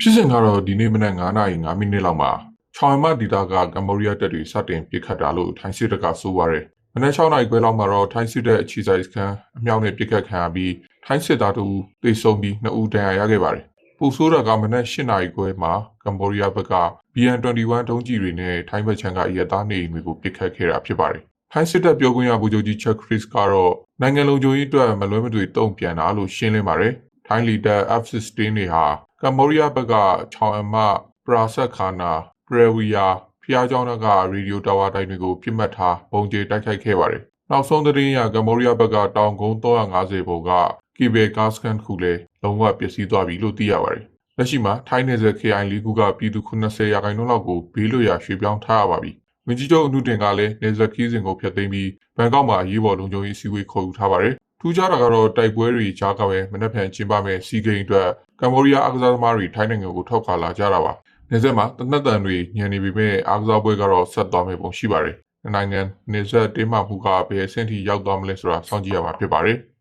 ဖြစ်စဉ်ကတော့ဒီနေ့မနက်9:05မိနစ်လောက်မှာချောင်မဒေတာကကမ္ဘောဒီးယားတပ်တွေစတင်ပစ်ခတ်တာလို့ထိုင်းစစ်တပ်ကဆိုပါတယ်။မနက်6နာရီခွဲလောက်မှာတော့ထိုင်းစစ်တပ်အခြေစိုက်စခန်းအမြောက်နဲ့ပစ်ခတ်ခံရပြီးထိုင်းစစ်သားတို့သေဆုံးပြီး2ဦးဒဏ်ရာရခဲ့ပါတယ်။ပူဆိုးတာကမနက်8နာရီခွဲမှာကမ္ဘောဒီးယားဘက်က BN21 ဒုံးကျည်တွေနဲ့ထိုင်းဘက်ခြမ်းကအရသားနေအိမ်တွေကိုပစ်ခတ်ခဲ့တာဖြစ်ပါတယ်။ထိုင်းစစ်တပ်ပြောခွင့်ရဗိုလ်ချုပ်ကြီးချက်ခရစ်ကတော့နိုင်ငံလုံခြုံရေးအတွက်မလွဲမသွေတုံ့ပြန်တာလို့ရှင်းလင်းပါတယ်။ ထိုင်းလီတာ F16 တွေဟာကမ္ဘောဒီးယားဘက်က6အမပရာဆက်ခါနာပရဝီယာဖျားကျောင်းကရေဒီယိုတာဝါတိုင်တွေကိုပြစ်မှတ်ထားပုံကျဲတိုက်ခိုက်ခဲ့ပါတယ်။နောက်ဆုံးသတင်းအရကမ္ဘောဒီးယားဘက်ကတောင်ကုန်း350ဘုံကကီဘေကာစကန်ခုလည်းလုံးဝပျက်စီးသွားပြီလို့သိရပါတယ်။လက်ရှိမှာထိုင်းနယ်စပ် KI လီကူကပြည်သူ90ရာခိုင်နှုန်းလောက်ကိုဘေးလွတ်ရာရွှေ့ပြောင်းထားရပါပြီ။မင်းကြီးချုပ်အမှုတင်ကလည်းနေဇက်ကီးစဉ်ကိုဖျက်သိမ်းပြီးဘန်ကောက်မှာအရေးပေါ်လုံခြုံရေးအစည်းအဝေးခေါ်ယူထားပါတယ် ထူးခြားတာကတော့တိုက်ပွဲတွေကြားကပဲမနက်ဖြန်ကျင်းပမဲ့စီဂိမ်းအတွက်ကမ္ဘောဒီးယားအားကစားသမားတွေထိုင်းနိုင်ငံကိုထောက်ခါလာကြတာပါ။နေဆက်မှာတနက်တန်တွေညံနေပြီမဲ့အားကစားပွဲကတော့ဆက်သွားမယ့်ပုံရှိပါတယ်။နိုင်ငံနေဆက်တင်းမာမှုကဘယ်အဆင့်ထိရောက်သွားမလဲဆိုတာစောင့်ကြည့်ရမှာဖြစ်ပါတယ်။